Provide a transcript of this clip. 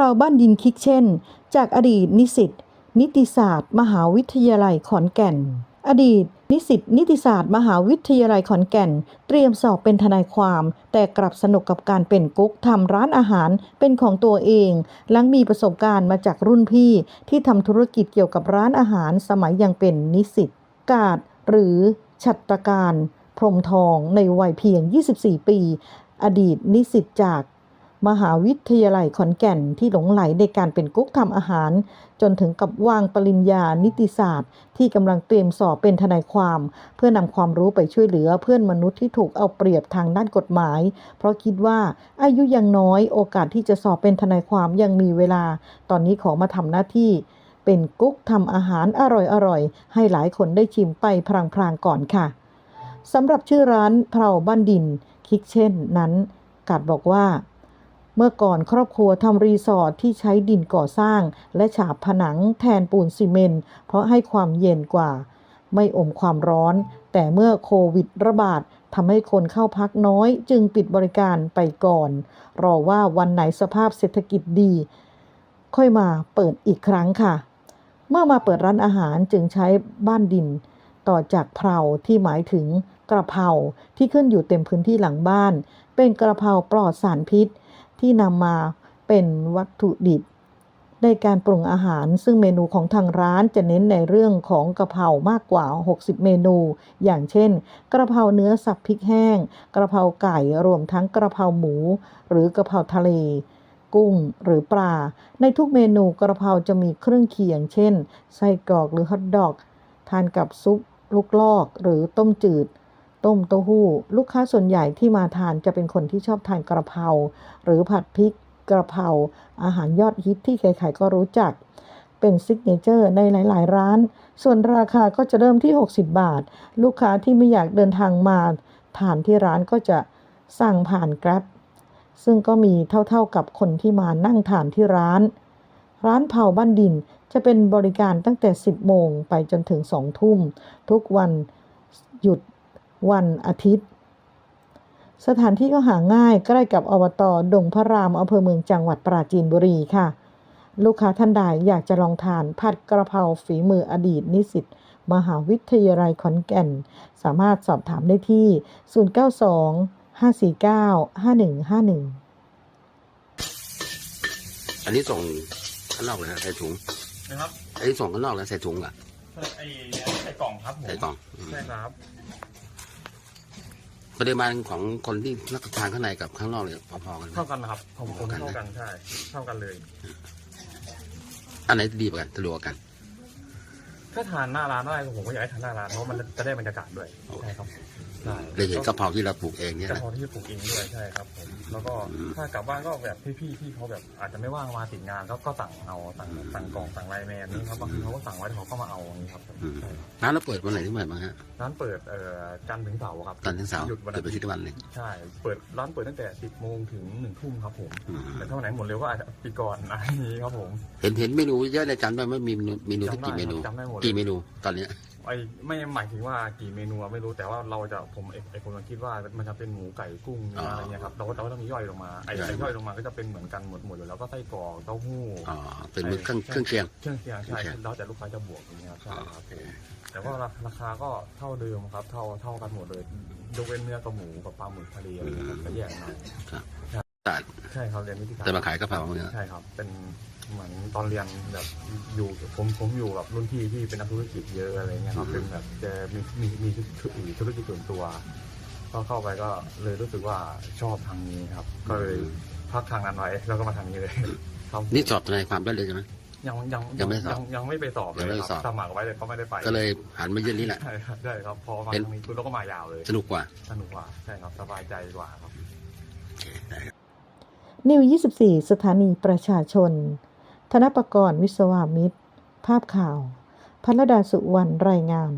ราวบ้านดินคิกเช่น จากอดีตนิสิตนิติศาสตร์ มหาวิทยาลัยขอนแก่น อดีต นิสิตนิติศาสตร์ มหาวิทยาลัยขอนแก่น เตรียมสอบเป็นทนายความ แต่กลับสนุกกับการเป็นกุ๊กทำร้านอาหารเป็นของตัวเอง หลังมีประสบการณ์มาจากรุ่นพี่ที่ทำธุรกิจเกี่ยวกับร้านอาหารสมัยยังเป็นนิสิตกาดหรือชัตรการ พรมทองในวัยเพียง 24 ปี อดีตนิสิตจาก มหาวิทยาลัยขอนแก่นที่หลงไหลในการเป็นกุ๊กทำอาหาร จนถึงกับวางปริญญานิติศาสตร์ ที่กำลังเตรียมสอบเป็นทนายความ เพื่อนำความรู้ไปช่วยเหลือเพื่อนมนุษย์ที่ถูกเอาเปรียบทางด้านกฎหมาย เพราะคิดว่าอายุยังน้อยโอกาสที่จะสอบเป็นทนายความยังมีเวลา ตอนนี้ขอมาทำหน้าที่ เป็นกุ๊กทำอาหารอร่อยๆให้หลายคนได้ชิมไปพลางๆก่อนค่ะสำหรับชื่อร้านเพราบ้านดินคิกเช่นนั้นกาดบอกว่า เมื่อก่อนครอบครัวทำรีสอร์ทที่ใช้ดินก่อสร้าง และฉาบผนังแทนปูนซีเมนต์เพราะให้ความเย็นกว่า ไม่อมความร้อน แต่เมื่อโควิดระบาดทำให้คนเข้าพักน้อยจึงปิดบริการไปก่อน รอว่าวันไหนสภาพเศรษฐกิจดี ค่อยมาเปิดอีกครั้งค่ะ เมื่อมาเปิดร้านอาหารจึงใช้บ้านดิน ต่อจากเพราที่หมายถึงกระเพราที่ขึ้นอยู่เต็มพื้นที่หลังบ้าน เป็นกระเพราปลอดสารพิษ ที่นำมาเป็นวัตถุดิบ ในการปรุงอาหารซึ่งเมนูของทางร้านจะเน้นในเรื่องของกะเพรามากกว่า 60 เมนู อย่างเช่น กระเพราเนื้อสับพริกแห้ง กระเพราไก่รวมทั้งกระเพราหมู หรือกระเพราทะเล กุ้งหรือปลา ในทุกเมนูกระเพราจะมีเครื่องเคียง เช่น ไส้กรอกหรือฮอทดอก ทานกับซุปลูกลอกหรือต้มจืด ต้มเต้าหู้ ลูกค้าส่วนใหญ่ที่มาทานจะเป็นคนที่ชอบทานกระเพราหรือผัดพริกกระเพราอาหารยอดฮิตที่ใครๆก็รู้จัก เป็นซิกเนเจอร์ในหลาย ๆ ร้าน ส่วนราคาก็จะเริ่มที่ 60 บาท ลูกค้าที่ไม่อยากเดินทางมาทานที่ร้านก็จะสั่งผ่าน Grab ซึ่งก็มีเท่าๆกับคนที่มานั่งทานที่ร้าน ร้านเผาบ้านดินจะเป็นบริการตั้งแต่ 10 โมงไปจนถึง 2 ทุ่ม ทุกวันหยุด วันอาทิตย์ สถานที่ก็หาง่ายใกล้กับอบตดงพระรามอำเภอเมืองจังหวัดปราจีนบุรีค่ะ ลูกค้าท่านใดอยากจะลองทานผัดกระเพราฝีมืออดีตนิสิตมหาวิทยาลัยขอนแก่น สามารถสอบถามได้ที่ 092 549 5151อันนี้ส่งข้างนอกเลยนะใส่ถุงนะครับอันนี้ส่งข้างนอกแล้วใส่ถุงอะไอ้ไอ้กล่องครับผมใส่กล่องอืม ใช่ครับ ปริมาณของคนที่รับประทานข้างในกับข้างนอกเนี่ยพอๆกันไหม เท่ากันนะครับผมผมเท่ากันนะเท่ากันใช่เท่ากันเลย อันไหนดีกว่ากันสะดวกกว่ากัน ถ้าทานหน้าร้านอะไรผมก็อยากให้ทานหน้าร้านเพราะมันจะได้บรรยากาศด้วยใช่ครับ ใช่เลยเห็นกะเพราที่เราปลูกเองเนี่ยกะนะ เพราที่ปลูกเองด้วยใช่ครับผมแล้วก็อืมถ้ากลับบ้านก็แบบพี่ๆที่เขาแบบอาจจะไม่ว่างมาติดงานก็ก็สั่งเอาสั่งสั่งกล่องสั่งไลน์แมนนี่ครับบางทีเขาก็สั่งไว้แล้วเขาก็มาเอาอย่างนี้ครับผมอืม ใช่ครับร้านเราเปิดวันไหนที่ไหนบ้างฮะร้านเปิดเอ่อจันทร์ถึงเสาร์ครับตอนที่เสาร์หยุดวันเปิดอาไปทิตที่ย์วันหนึ่งใช่เปิดร้านเปิดตั้งแต่ 10โมงถึง1ทุ่มครับผมอืมแต่ถ้าวันไหนหมดเร็วก็อาจจะปิดก่อนอะไรอย่างนี้ครับผม เห็นเห็นเมนูเยอะในจานว่าไม่มีเมนูเมนูที่กี่เมนูจำได้หมดเลย กี่เมนูตอนเนี้ย ไอ้ไม่หมายถึงว่ากี่เมนูอะไม่รู้แต่ว่าเราจะผมไอ้ไอ้ผมคิดว่ามันจะเป็นหมูไก่กุ้งเนื้ออะไรเงี้ยครับเราก็เราก็ต้องมีย่อยลงมาไอ้ไอ้ย่อยลงมาก็จะเป็นเหมือนกันหมดหมดเลยแล้วก็ไส้กรอกเต้าหู้อ๋อเป็นมือเครื่องเครื่องเคียงเครื่องเคียงใช่เครื่องเคียงแล้วแต่ลูกค้าจะบวกอย่างเงี้ยครับใช่อ๋อคโอรับเคแต่ว่าราราคาก็เท่าเดิมครับ เท่าเท่ากันหมดเลยยกเว้นเนื้อกับหมูกับปลาหมึกทะเลอะไรเงี้ยครับจะแยกหน่อยแต่ใช่ครับเรียนวิธีการแต่มาขายกะเพราเนี่ยใช่ครับเป็น เหมือนตอนเรียนแบบอยู่ผมผมอยู่กับรุ่นพี่ที่เป็นนักธุรกิจเยอะอะไรเงี้ยครับอืมเป็นแบบแกมีมีมีธุรกิจส่วนตัวก็เข้าไปก็เลยรู้สึกว่าชอบทางนี้ครับ ก็เลยพักทางนั้นไว้แล้วก็มาทางนี้เลยครับนี่สอบทนายความได้เลยใช่ไหมยังยังยังไม่สอบยังยังไม่ไปสอบเลยังยไม่คสอรับบสมัครไว้เลยก็ไม่ได้ไป ก็เลยหันมาเยี่ยนนี่แหละใช่ครับใช่ครับพอมาเป็นทางนี้คือเราก็มายาวเลย สนุกกว่าสนุกกว่าใช่ครับสบายใจกว่าครับโอเคได้ครับนิว 24 สถานีประชาชน ธนประกรณ์วิศวามิตร ภาพข่าวพัลดาสุวรรณรายงาน